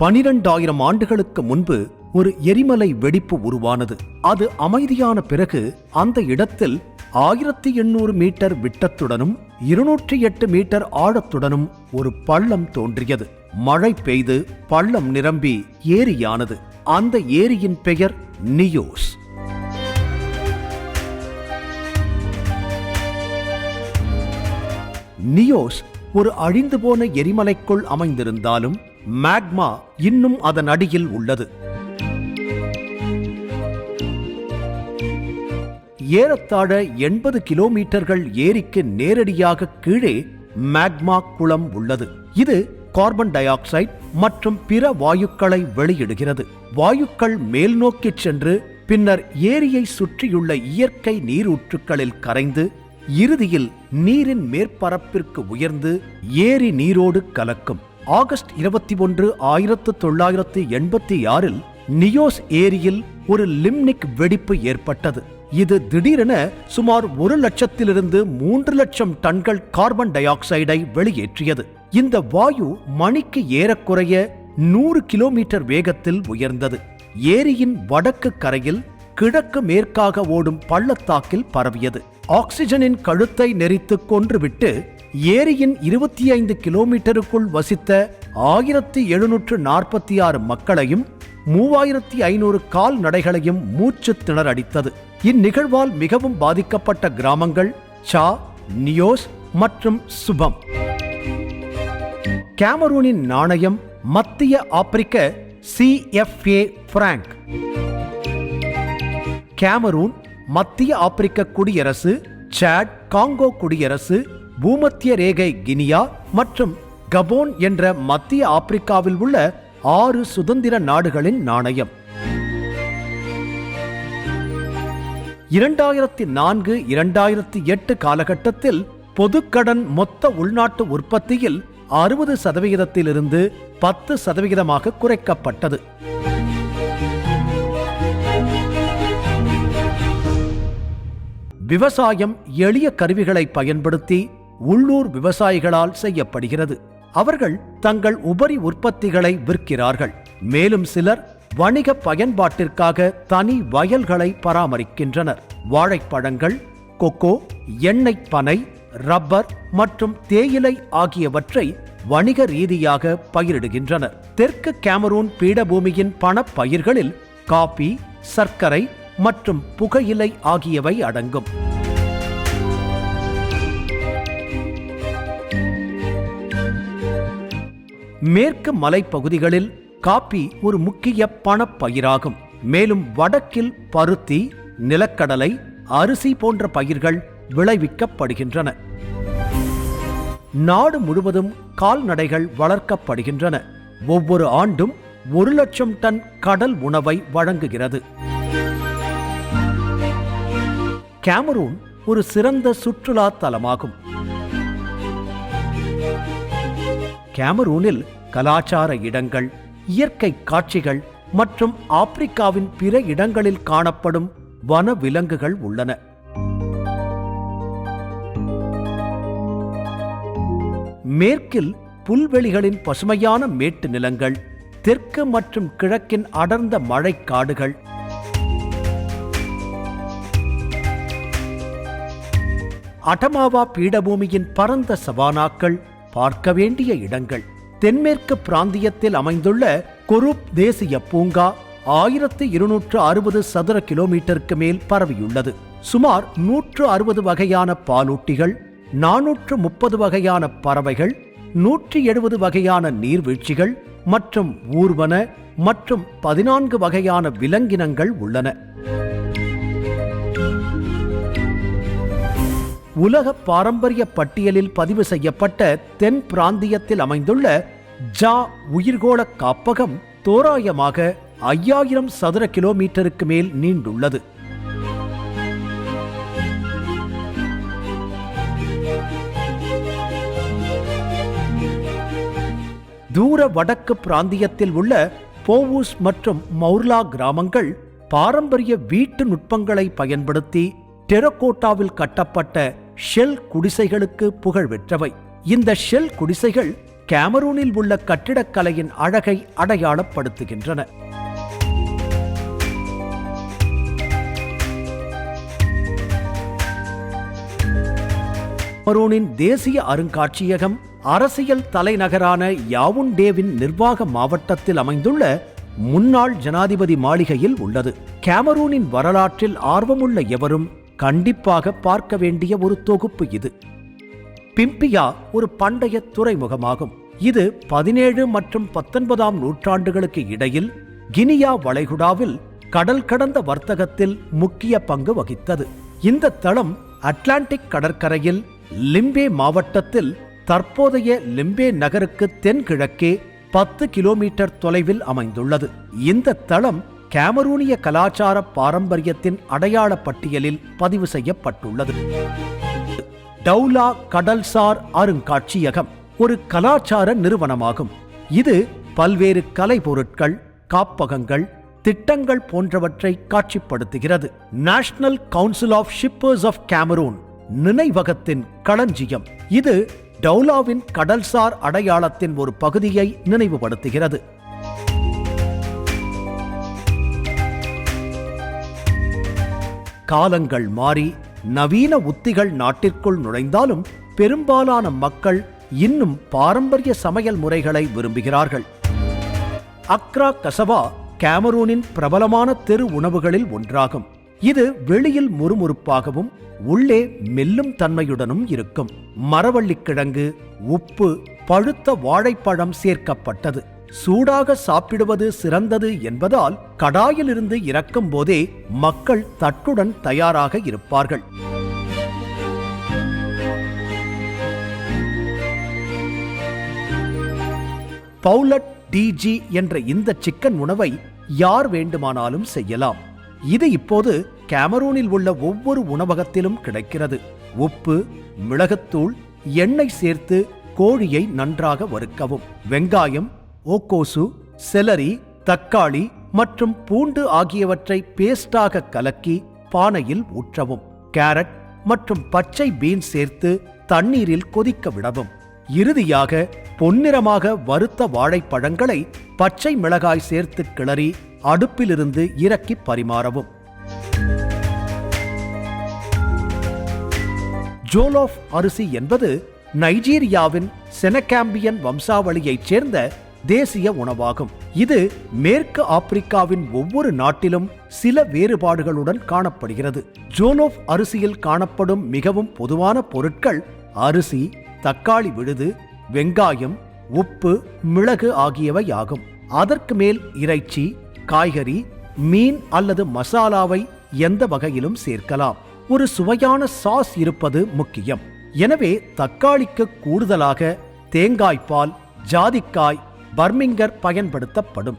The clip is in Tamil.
பனிரெண்டாயிரம் ஆண்டுகளுக்கு முன்பு ஒரு எரிமலை வெடிப்பு உருவானது. அது அமைதியான பிறகு அந்த இடத்தில் ஆயிரத்தி எண்ணூறு மீட்டர் விட்டத்துடனும் இருநூற்றி எட்டு மீட்டர் ஆழத்துடனும் ஒரு பள்ளம் தோன்றியது. மழை பெய்து பள்ளம் நிரம்பி ஏரியானது. அந்த ஏரியின் பெயர் நியோஸ். நியோஸ் ஒரு அழிந்து போன எரிமலைக்குள் அமைந்திருந்தாலும் மேக்மா இன்னும் அதன் அடியில் உள்ளது. ஏறத்தாழ எண்பது கிலோமீட்டர்கள் ஏரிக்கு நேரடியாக கீழே மேக்மா குளம் உள்ளது. இது கார்பன் டை ஆக்சைடு மற்றும் பிற வாயுக்களை வெளியிடுகிறது. வாயுக்கள் மேல் நோக்கி சென்று பின்னர் ஏரியை சுற்றியுள்ள இயற்கை நீரூற்றுக்களில் கரைந்து இறுதியில் நீரின் மேற்பரப்பிற்கு உயர்ந்து ஏரி நீரோடு கலக்கும். ஆகஸ்ட் இருபத்தி ஒன்று ஆயிரத்து தொள்ளாயிரத்து எண்பத்தி ஆறில் நியோஸ் ஏரியில் ஒரு லிம்னிக் வெடிப்பு ஏற்பட்டது. இது திடீரென சுமார் ஒரு லட்சத்திலிருந்து மூன்று லட்சம் டன்கள் கார்பன் டை ஆக்சைடை வெளியேற்றியது. இந்த வாயு மணிக்கு ஏறக்குறைய நூறு கிலோமீட்டர் வேகத்தில் உயர்ந்தது. ஏரியின் வடக்கு கரையில் கிழக்கு மேற்காக ஓடும் பள்ளத்தாக்கில் பரவியது. ஆக்சிஜனின் கழுத்தை நெறித்து கொன்றுவிட்டு ஏரியின் இருபத்தி ஐந்து கிலோமீட்டருக்குள் வசித்த ஆயிரத்தி எழுநூற்று நாற்பத்தி ஆறு மக்களையும் மூவாயிரத்தி ஐநூறு கால்நடைகளையும் மூச்சு திணறடித்தது இந்நிகழ்வால் மிகவும் பாதிக்கப்பட்ட கிராமங்கள் சா நியோஸ் மற்றும் சுபம். கேமரூனின் நாணயம் மத்திய ஆப்பிரிக்க சிஎஃப்ஏ பிராங்க். கேமரூன் மத்திய ஆப்பிரிக்க குடியரசு சாட் காங்கோ குடியரசு பூமத்திய ரேகை கினியா மற்றும் கபோன் என்ற மத்திய ஆப்பிரிக்காவில் உள்ள ஆறு சுதந்திர நாடுகளின் நாணயம். இரண்டாயிரத்தி நான்கு இரண்டாயிரத்தி எட்டு காலகட்டத்தில் பொதுக்கடன் மொத்த உள்நாட்டு உற்பத்தியில் அறுபது சதவிகிதத்திலிருந்து பத்து சதவிகிதமாக குறைக்கப்பட்டது. விவசாயம் எளிய கருவிகளை பயன்படுத்தி உள்ளூர் விவசாயிகளால் செய்யப்படுகிறது. அவர்கள் தங்கள் உபரி உற்பத்திகளை விற்கிறார்கள். மேலும் சிலர் வணிக பயன்பாட்டிற்காக தனி வயல்களை பராமரிக்கின்றனர். வாழைப்பழங்கள் கொக்கோ எண்ணெய் பனை ரப்பர் மற்றும் தேயிலை ஆகியவற்றை வணிக ரீதியாக பயிரிடுகின்றனர். தெற்கு கேமரூன் பீடபூமியின் பணப்பயிர்களில் காபி சர்க்கரை மற்றும் புகையிலை ஆகியவை அடங்கும். மேற்கு மலைப்பகுதிகளில் காபி ஒரு முக்கிய பணப்பயிராகும். மேலும் வடக்கில் பருத்தி நிலக்கடலை அரிசி போன்ற பயிர்கள் விளைவிக்கப்படுகின்றன. நாடு முழுவதும் கால்நடைகள் வளர்க்கப்படுகின்றன. ஒவ்வொரு ஆண்டும் ஒரு லட்சம் டன் கடல் உணவை வழங்குகிறது. கேமரூன் ஒரு சிறந்த சுற்றுலா தலமாகும் கேமரூனில் கலாச்சார இடங்கள் இயற்கை காட்சிகள் மற்றும் ஆப்பிரிக்காவின் பிற இடங்களில் காணப்படும் வன விலங்குகள் உள்ளன. மேற்கில் புல்வெளிகளின் பசுமையான மேட்டு நிலங்கள் தெற்கு மற்றும் கிழக்கின் அடர்ந்த மழைக்காடுகள். அடமாவா பீடபூமியின் பரந்த சவானாக்கள் பார்க்க வேண்டிய இடங்கள். தென்மேற்கு பிராந்தியத்தில் அமைந்துள்ள கொரூப் தேசிய பூங்கா ஆயிரத்து இருநூற்று அறுபது சதுர கிலோமீட்டருக்கு மேல் பரவியுள்ளது. சுமார் நூற்று அறுபது வகையான பாலூட்டிகள் நானூற்று முப்பது வகையான பறவைகள் நூற்றி எழுபது வகையான நீர்வீழ்ச்சிகள் மற்றும் ஊர்வன மற்றும் பதினான்கு வகையான விலங்கினங்கள் உள்ளன. உலக பாரம்பரிய பட்டியலில் பதிவு செய்யப்பட்ட தென் பிராந்தியத்தில் அமைந்துள்ள ஜா உயிர்கோள காப்பகம் தோராயமாக ஐயாயிரம் சதுர கிலோமீட்டருக்கு மேல் நீண்டுள்ளது. தூர வடக்கு பிராந்தியத்தில் உள்ள போவூஸ் மற்றும் மௌர்லா கிராமங்கள் பாரம்பரிய வீட்டு நுட்பங்களை பயன்படுத்தி டெரகோட்டாவில் கட்டப்பட்ட ஷெல் குடிசைகளுக்கு புகழ் பெற்றவை. இந்த ஷெல் குடிசைகள் கேமரூனில் உள்ள கட்டிடக்கலையின் அழகை அடையாளப்படுத்துகின்றன. கேமரூனின் தேசிய அருங்காட்சியகம் அரசியல் தலைநகரான யாவுண்டேவின் நிர்வாக மாவட்டத்தில் அமைந்துள்ள முன்னாள் ஜனாதிபதி மாளிகையில் உள்ளது. கேமரூனின் வரலாற்றில் ஆர்வமுள்ள எவரும் கண்டிப்பாக பார்க்க வேண்டிய ஒரு தொகுப்பு இது. பிம்பியா ஒரு பண்டைய துறைமுகமாகும். இது பதினேழு மற்றும் பத்தொன்பதாம் நூற்றாண்டுகளுக்கு இடையில் கினியா வளைகுடாவில் கடல் கடந்த வர்த்தகத்தில் முக்கிய பங்கு வகித்தது. இந்த தளம் அட்லாண்டிக் கடற்கரையில் லிம்பே மாவட்டத்தில் தற்போதைய லிம்பே நகருக்கு தென்கிழக்கே பத்து கிலோமீட்டர் தொலைவில் அமைந்துள்ளது. இந்த தளம் கேமரூனிய கலாச்சார பாரம்பரியத்தின் அடையாள பட்டியலில் பதிவு செய்யப்பட்டுள்ளது. டவுலா கடல்சார் அருங்காட்சியகம் ஒரு கலாச்சார நிறுவனமாகும். இது பல்வேறு கலைப்பொருட்கள் காப்பகங்கள் திட்டங்கள் போன்றவற்றை காட்சிப்படுத்துகிறது. National Council of shippers of Cameroon நினைவகத்தின் களஞ்சியம். இது டவுலாவின் கடல்சார் அடையாளத்தின் ஒரு பகுதியை நினைவுபடுத்துகிறது. காலங்கள் மாறி நவீன உத்திகள் நாட்டிற்குள் நுழைந்தாலும் பெரும்பாலான மக்கள் இன்னும் பாரம்பரிய சமையல் முறைகளை விரும்புகிறார்கள். அக்ரா கசவா கேமரூனின் பிரபலமான தெரு உணவுகளில் ஒன்றாகும். இது வெளியில் முறுமுறுப்பாகவும் உள்ளே மெல்லும் தன்மையுடனும் இருக்கும். மரவள்ளிக்கிழங்கு உப்பு பழுத்த வாழைப்பழம் சேர்க்கப்பட்டது. சூடாக சாப்பிடுவது சிறந்தது என்பதால் கடாயிலிருந்து இறக்கும் போதே மக்கள் தட்டுடன் தயாராக இருப்பார்கள். பவுலட் டிஜி என்ற இந்த சிக்கன் உணவை யார் வேண்டுமானாலும் செய்யலாம். இது இப்போது கேமரூனில் உள்ள ஒவ்வொரு உணவகத்திலும் கிடைக்கிறது. உப்பு மிளகுத்தூள் எண்ணெய் சேர்த்து கோழியை நன்றாக வறுக்கவும். வெங்காயம் ஓக்கோசு செலரி தக்காளி மற்றும் பூண்டு ஆகியவற்றை பேஸ்டாக கலக்கி பானையில் ஊற்றவும். கேரட் மற்றும் பச்சை பீன்ஸ் சேர்த்து தண்ணீரில் கொதிக்க விடவும். இறுதியாக பொன்னிறமாக வறுத்த வாழைப்பழங்களை பச்சை மிளகாய் சேர்த்து கிளறி அடுப்பிலிருந்து இறக்கி பரிமாறவும். ஜோலோஃப் அரிசி என்பது நைஜீரியாவின் செனகாம்பியன் வம்சாவளியைச் சேர்ந்த தேசிய உணவாகும். இது மேற்கு ஆப்பிரிக்காவின் ஒவ்வொரு நாட்டிலும் சில வேறுபாடுகளுடன் காணப்படுகிறது. ஜோலோஃப் அரிசியில் காணப்படும் மிகவும் பொதுவான பொருட்கள் அரிசி தக்காளி விழுது வெங்காயம் உப்பு மிளகு ஆகியவை ஆகும் அதற்கு மேல் இறைச்சி காய்கறி மீன் அல்லது மசாலாவை எந்த வகையிலும் சேர்க்கலாம். ஒரு சுவையான சாஸ் இருப்பது முக்கியம். எனவே தக்காளிக்கு கூடுதலாக தேங்காய்ப்பால் ஜாதிக்காய் பர்மிங்கர் பயன்படுத்தப்படும்.